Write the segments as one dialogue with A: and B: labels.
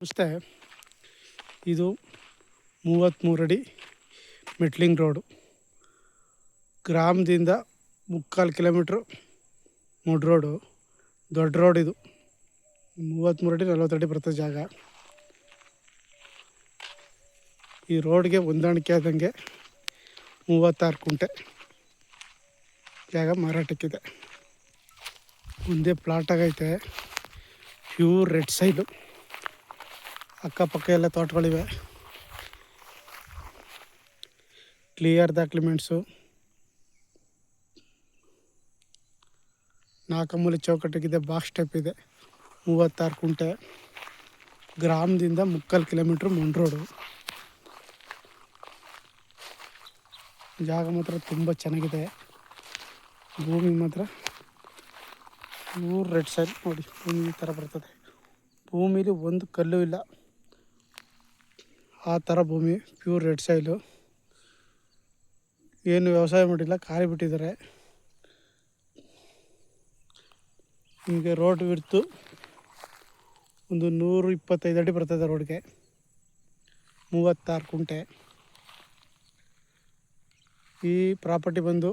A: ನಮಸ್ತೆ ಇದು ಮೂವತ್ತ್ಮೂರು ಅಡಿ ಮೆಟ್ಲಿಂಗ್ ರೋಡು. ಗ್ರಾಮದಿಂದ ಮುಕ್ಕಾಲು ಕಿಲೋಮೀಟ್ರು ಮುಡ್ ರೋಡು. ದೊಡ್ಡ ರೋಡ್ ಇದು. ಮೂವತ್ತ್ಮೂರು ಅಡಿ ನಲ್ವತ್ತು ಅಡಿ ಬರ್ತದೆ ಜಾಗ. ಈ ರೋಡ್ಗೆ ಹೊಂದಾಣಿಕೆ ಆದಂಗೆ ಮೂವತ್ತಾರು ಕುಂಟೆ ಜಾಗ ಮಾರಾಟಕ್ಕಿದೆ. ಮುಂದೆ ಪ್ಲಾಟ್ ಆಗೈತೆ. ಪ್ಯೂರ್ ರೆಡ್ ಸೈಡು ಅಕ್ಕಪಕ್ಕ ಎಲ್ಲ ತೋಟಗಳಿವೆ. ಕ್ಲಿಯರ್ ಡಾಕ್ಯುಮೆಂಟ್ಸು ನಾಲ್ಕಮೂಲೆ ಚೌಕಟ್ಟಿಗಿದೆ ಬಾಕ್ಸ್ ಟೈಪ್ ಇದೆ. ಮೂವತ್ತಾರು ಕುಂಟೆ. ಗ್ರಾಮದಿಂದ ಮುಕ್ಕಾಲು ಕಿಲೋಮೀಟ್ರ್ ಮನ್ ರೋಡು ಜಾಗ ಮಾತ್ರ ತುಂಬ ಚೆನ್ನಾಗಿದೆ. ಭೂಮಿ ಮಾತ್ರ ಮೂರು ರೆಡ್ ಸೈಡ್ ನೋಡಿ, ಭೂಮಿ ಈ ಥರ ಬರ್ತದೆ. ಭೂಮಿಲಿ ಒಂದು ಕಲ್ಲು ಇಲ್ಲ. ಆ ಥರ ಭೂಮಿ ಪ್ಯೂರ್ ರೆಡ್ ಸೈಲು ಏನು ವ್ಯವಸಾಯ ಮಾಡಿಲ್ಲ, ಖಾಲಿ ಬಿಟ್ಟಿದ್ದಾರೆ. ಹೀಗೆ ರೋಡ್ ಬಿಡ್ತು ಒಂದು ನೂರು ಇಪ್ಪತ್ತೈದು ಅಡಿ ಬರ್ತದೆ ರೋಡ್ಗೆ ಮೂವತ್ತಾರು ಕುಂಟೆ. ಈ ಪ್ರಾಪರ್ಟಿ ಬಂದು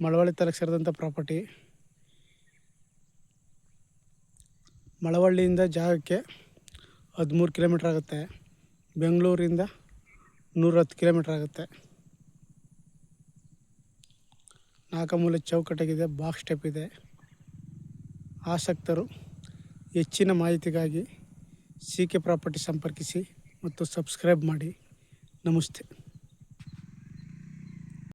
A: ಮಳವಳ್ಳಿ ತಲೆಗೆ ಸೇರಿದಂಥ ಪ್ರಾಪರ್ಟಿ ಮಳವಳ್ಳಿಯಿಂದ ಜಾಗಕ್ಕೆ ಹದಿಮೂರು ಕಿಲೋಮೀಟ್ರ್ ಆಗುತ್ತೆ. ಬೆಂಗಳೂರಿಂದ ನೂರತ್ತು ಕಿಲೋಮೀಟ್ರ್ ಆಗುತ್ತೆ. ನಾಲ್ಕಮೂಲೆ ಚೌಕಟ್ಟಾಗಿದೆ ಬಾಕ್ಸ್ ಸ್ಟೆಪ್ ಇದೆ. ಆಸಕ್ತರು ಹೆಚ್ಚಿನ ಮಾಹಿತಿಗಾಗಿ ಸಿ ಕೆ ಪ್ರಾಪರ್ಟಿ ಸಂಪರ್ಕಿಸಿ ಮತ್ತು ಸಬ್ಸ್ಕ್ರೈಬ್ ಮಾಡಿ. ನಮಸ್ತೆ.